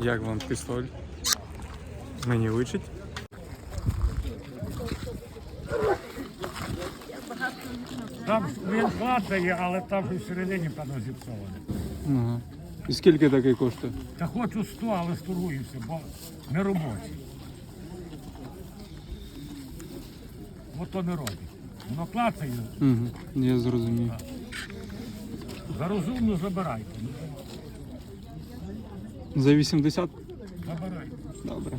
Як вам пістоль? Мені личить? Там він клацає, але там всередині певно зіпсоване. Ага. І скільки такий коштує? Та хочу 100, але стургуюся, бо не робочий. Бо то не робить. Воно клацає, Угу. Я зрозумів. за розумно забирайте. За 80? Забирайте. Добре.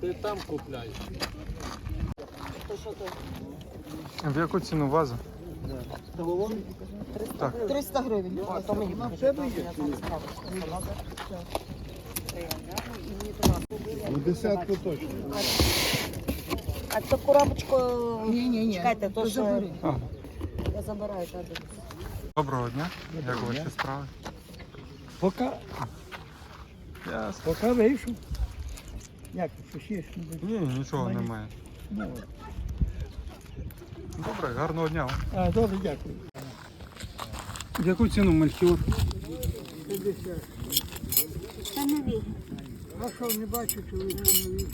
Ти там купляй. В яку ціну ваза? Так. 300 гривень. То мені Ну десятку точно. А то коробочку... Ні, ні, ні. Чекайте, то що я забираю. доброго дня. Як ваші справи? Поки, Ясно. поки вийшов. Як ти ще ж? Ні, нічого немає. Ну, Добре, гарного дня. вам. а, добре, дякую. В яку ціну мельхіор? Це нові. А що, не бачу, чи ви нові?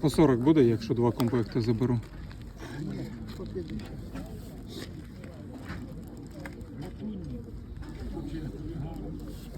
По 40 буде, якщо два комплекти заберу.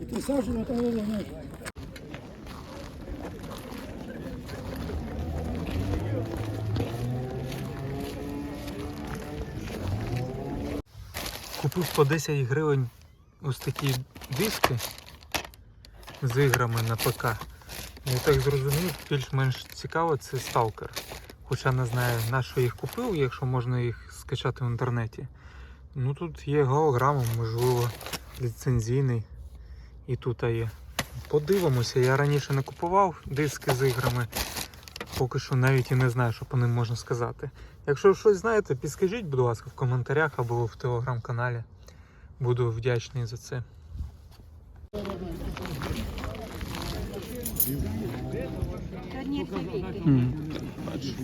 І ти сажу на того не Купив по 10 гривень ось такі диски з іграми на ПК. Я так зрозумів, більш-менш цікаво це сталкер. Хоча не знаю, на що їх купив, якщо можна їх скачати в інтернеті. Ну тут є голограма, можливо, ліцензійний. І тут є. Подивимося, я раніше не купував диски з іграми. Поки що навіть і не знаю, що по ним можна сказати. Якщо щось знаєте, підскажіть, будь ласка, в коментарях або в телеграм-каналі. Буду вдячний за це. Бачу.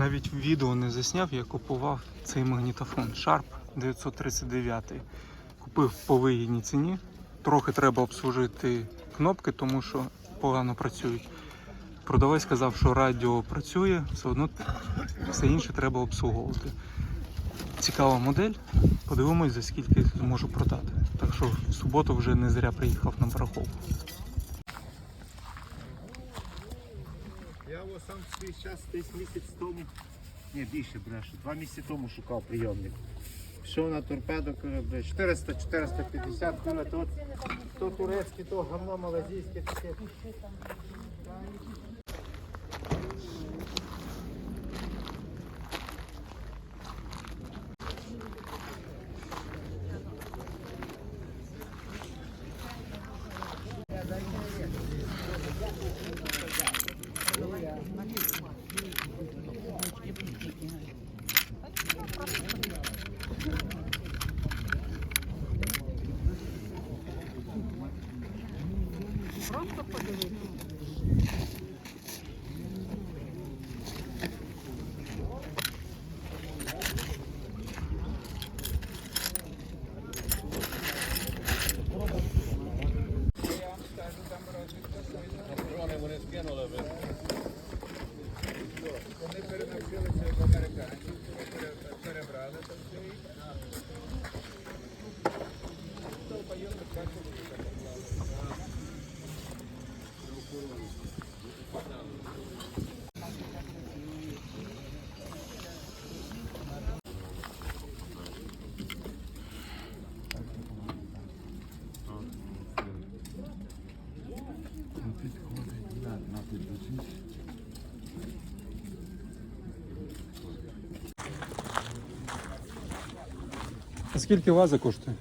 Навіть відео не засняв, я купував цей магнітофон Sharp 939. Купив по вигідній ціні. Трохи треба обслужити кнопки, тому що погано працюють. Продавець сказав, що радіо працює, все одно все інше треба обслуговувати. Цікава модель. Подивимось, за скільки зможу продати. Так що в суботу вже не зря приїхав на барахолку. Я ось сам в свій час десь місяць тому, ні, більше брешу, два місяці тому шукав прийомник. Що на торпеду, кажу, 400-450, кажу, то, то турецьке, то гамно малазійське таке. А скільки ваза коштує?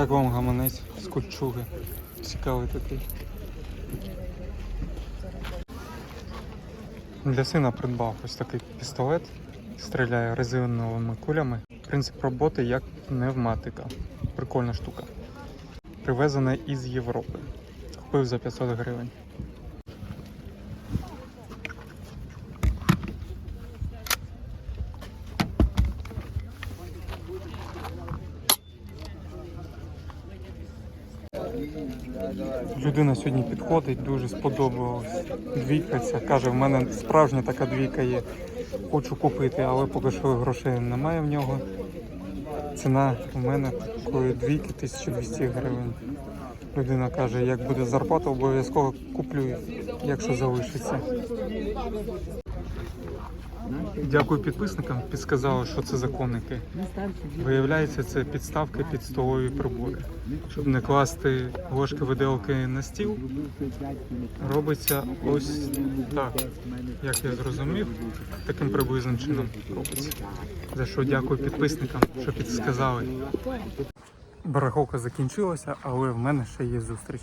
Як вам гаманець з кольчуги? Цікавий такий. Для сина придбав ось такий пістолет. Стріляє резиновими кулями. Принцип роботи як пневматика. Прикольна штука. Привезена із Європи. Купив за 500 гривень. Людина сьогодні підходить, дуже сподобалась. Двійкається. Каже, в мене справжня така двійка є. Хочу купити, але поки що грошей немає в нього. Ціна у мене такої двійки 1200 гривень. Людина каже, як буде зарплата, обов'язково куплю, якщо залишиться. Дякую підписникам. Підсказали, що це законники. Виявляється, це підставки під столові прибори. Щоб не класти ложки виделки на стіл, робиться ось так. Як я зрозумів, таким приблизним чином робиться. За що дякую підписникам, що підсказали. Бараховка закінчилася, але в мене ще є зустріч.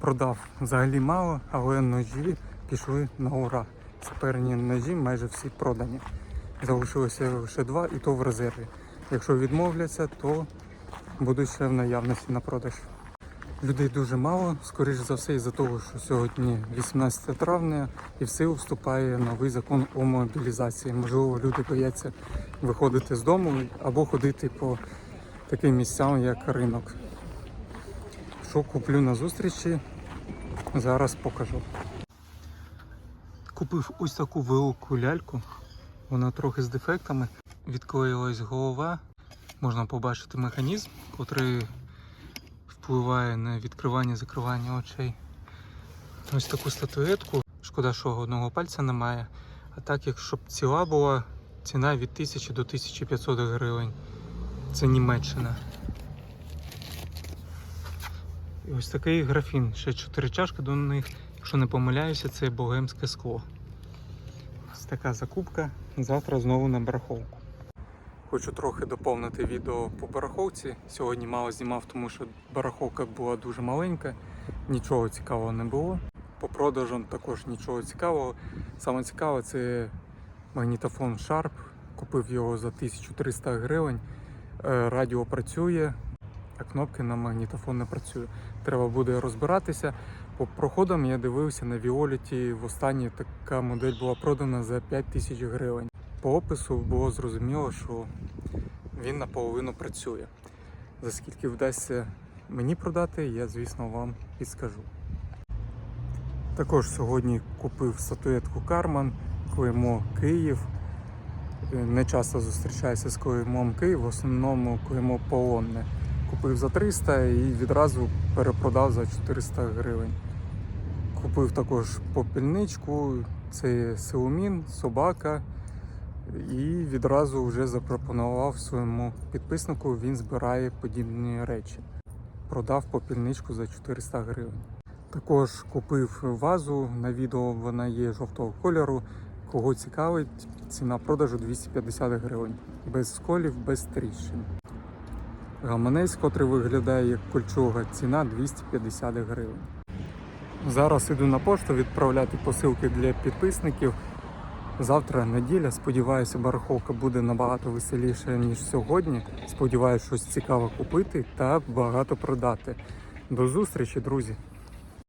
Продав взагалі мало, але ножі пішли на ура. Саперні ножі майже всі продані. Залишилося лише два і то в резерві. Якщо відмовляться, то будуть ще в наявності на продаж. Людей дуже мало, скоріш за все, із-за того, що сьогодні 18 травня і в силу вступає новий закон о мобілізації. Можливо, люди бояться виходити з дому або ходити по таким місцям, як ринок. Що куплю на зустрічі, зараз покажу. Купив ось таку велику ляльку. Вона трохи з дефектами. Відклеїлась голова. Можна побачити механізм, який впливає на відкривання і закривання очей. Ось таку статуетку. Шкода, що одного пальця немає. А так, якщо б ціла була, ціна від 1000 до 1500 гривень. Це Німеччина. І ось такий графін. Ще 4 чашки до них. Якщо не помиляюся, це богемське скло. Ось така закупка. Завтра знову на бараховку. Хочу трохи доповнити відео по бараховці. Сьогодні мало знімав, тому що бараховка була дуже маленька, нічого цікавого не було. По продажам також нічого цікавого. Саме цікаве це магнітофон Sharp. Купив його за 1300 гривень. Е, Радіо працює, а кнопки на магнітофон не працює. Треба буде розбиратися. По проходам я дивився на Віоліті. В останній така модель була продана за 5000 гривень. По опису було зрозуміло, що він наполовину працює. За скільки вдасться мені продати, я звісно вам підскажу. Також сьогодні купив статуетку Карман, клеймо Київ. Е, Не часто зустрічаюся з клеймом Київ, в основному клеймо полонне. Купив за 300 і відразу перепродав за 400 гривень. Купив також попільничку, це сеумін, собака. І відразу вже запропонував своєму підписнику, він збирає подібні речі. Продав попільничку за 400 гривень. Також купив вазу. На відео вона є жовтого кольору. Кого цікавить, ціна продажу 250 гривень. Без сколів, без тріщин. Гаманець, котрий виглядає як кольчуга, ціна 250 гривень. Зараз іду на пошту відправляти посилки для підписників. Завтра неділя. Сподіваюся, бараховка буде набагато веселіша, ніж сьогодні. Сподіваюся, щось цікаве купити та багато продати. До зустрічі, друзі!